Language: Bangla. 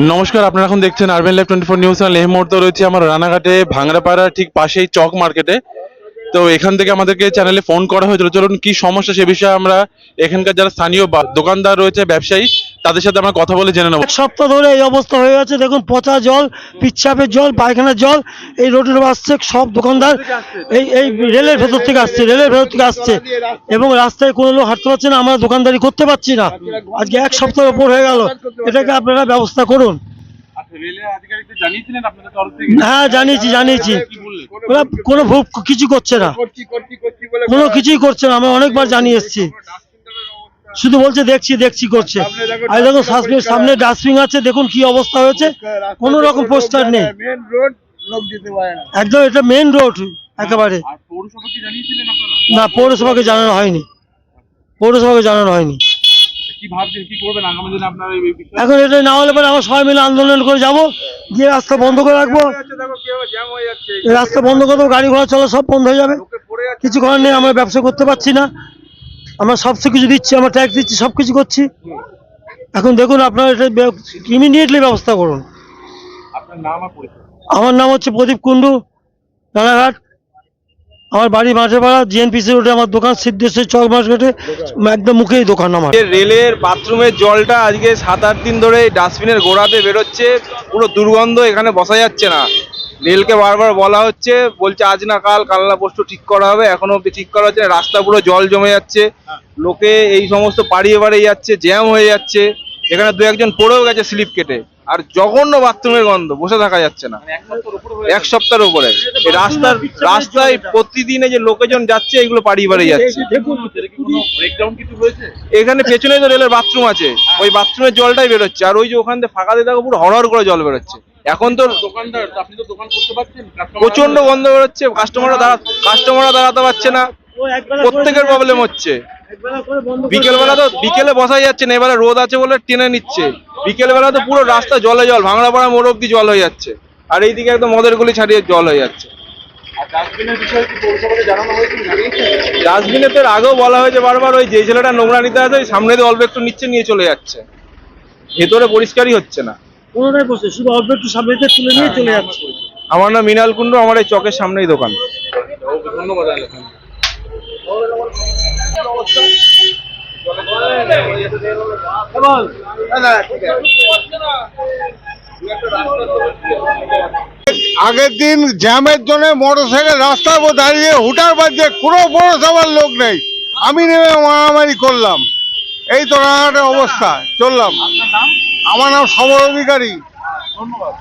নমস্কার, আপনারা এখন দেখছেন urban life twenty four news channel এই মুহূর্তে রয়েছে আমার রানাঘাটে, ভাঙড়াপাড়ার ঠিক পাশেই চক মার্কেটে। তো এখান থেকে আমাদেরকে চ্যানেলে ফোন করা হয়েছিল। চলুন, কি সমস্যা সে বিষয়ে আমরা এখানকার যারা স্থানীয় দোকানদার রয়েছে, ব্যবসায়ী তাদের সাথে আমরা কথা বলে জেনে নেব। এক সপ্তাহ ধরে এই অবস্থা হয়ে আছে। দেখুন, পচা জল, পিচ্ছাপের জল, পায়খানার জল, এই রোডের আসছে সব দোকানদার এই এই রেলের ভেতর থেকে আসছে, রেলের ভেতর থেকে আসছে। এবং রাস্তায় কোনো লোক হাঁটতে পারছে না, আমরা দোকানদারি করতে পারছি না। আজকে এক সপ্তাহের উপর হয়ে গেল। এটাকে আপনারা ব্যবস্থা করুন। হ্যাঁ জানিয়েছি জানিয়েছি। কোনো ভুল কিছু করছে না। কোনো কিছুই করছে না। আমরা অনেকবার জানিয়ে এসেছি। শুধু বলছে দেখছি দেখছি করছে। আর দেখুন সাসপেন্ড সামনে ডাস্টবিন আছে দেখুন কি অবস্থা হয়েছে। কোনো রকম পোস্টার নেই। মেন রোড লোক যেতে পারে না। একদম এটা মেন রোড একেবারে। না পৌরসভাকে জানানো হয়নি। পৌরসভাকে জানানো হয়নি। এখন এটা না হলে পরে আমরা সবাই মিলে আন্দোলন করে যাব গিয়ে রাস্তা বন্ধ করে রাখব। রাস্তা বন্ধ করে দেবো গাড়ি ঘোড়া চলা সব বন্ধ হয়ে যাবে। কিছু করার নেই আমরা ব্যবসা করতে পারছি না। আমরা সব কিছু দিচ্ছি আমরা ট্যাক্স দিচ্ছি সব কিছু করছি। এখন দেখুন আপনারা এটা ইমিডিয়েটলি ব্যবস্থা করুন। আমার নাম হচ্ছে প্রদীপ কুন্ডু রানাঘাট। আমার বাড়ি মাঠেপাড়া জিএনপিসি রোডে আমার দোকান সিদ্ধেশ্বর চক মার্কেটে একদম মুখেই দোকান আমার। রেলের বাথরুমের জলটা আজকে সাত আট দিন ধরে ডাস্টবিনের গোড়াতে বেরোচ্ছে পুরো দুর্গন্ধ এখানে বসা যাচ্ছে না। রেলকে বারবার বলা হচ্ছে বলছে আজ না কাল কাল না পরশু ঠিক করা হবে এখনও অব্দি ঠিক করা হচ্ছে না রাস্তা পুরো জল জমে যাচ্ছে লোকে এই সমস্ত পাড়িয়ে বাড়িয়ে যাচ্ছে জ্যাম হয়ে যাচ্ছে এখানে দু একজন পড়েও গেছে স্লিপ কেটে আর জঘন্য বাথরুমের গন্ধ বসে থাকা যাচ্ছে না। এক সপ্তাহের উপরে রাস্তার রাস্তায় প্রতিদিনে যে লোকজন যাচ্ছে এগুলো পাড়িয়ে বাড়িয়ে যাচ্ছে। এখানে পেছনে তো রেলের বাথরুম আছে ওই বাথরুমের জলটাই বেরোচ্ছে আর ওই যে ওখান থেকে ফাঁকা দিয়ে দেখো পুরো হরহর করে জল বেরোচ্ছে। এখন তো প্রচণ্ড গন্ধ বেরোচ্ছে কাস্টমাররা দাঁড়া কাস্টমাররা দাঁড়াতে পারছে না। প্রত্যেকের প্রবলেম হচ্ছে। বিকেলবেলা তো বিকেলে বসাই যাচ্ছে না এবারে রোদ আছে বলে টেনে নিচ্ছে। বিকেলবেলা তো পুরো রাস্তা জলে জল ভাঙড়া ভাঙড়াপাড়া মোড় অব্দি জল হয়ে যাচ্ছে। আর এইদিকে একদম মদের গুলি ছাড়িয়ে জল হয়ে যাচ্ছে। ডাস্টবিনে তো আগেও বলা হয়েছে বারবার ওই যে ছেলেটা নোংরা নিতে আসে ওই সামনে দিয়ে অল্প একটু নিচ্ছে নিয়ে চলে যাচ্ছে। ভেতরে পরিষ্কারই হচ্ছে না। কোনোটাই বসে শুধু অল্প একটু সামনে দিয়ে তুলে নিয়ে চলে যাচ্ছে। আমার নাম মিনাল কুন্ডু আমার এই চকের সামনেই দোকান। আগের দিন জ্যামের জন্য মোটর সাইকেল রাস্তার উপর দাঁড়িয়ে হুটার বাজছে কোনো পৌরসভার লোক নেই। আমি নেমে মারামারি করলাম। এই তো রানাঘাটের অবস্থা চললাম। আমার নাম সমর অধিকারী। ধন্যবাদ।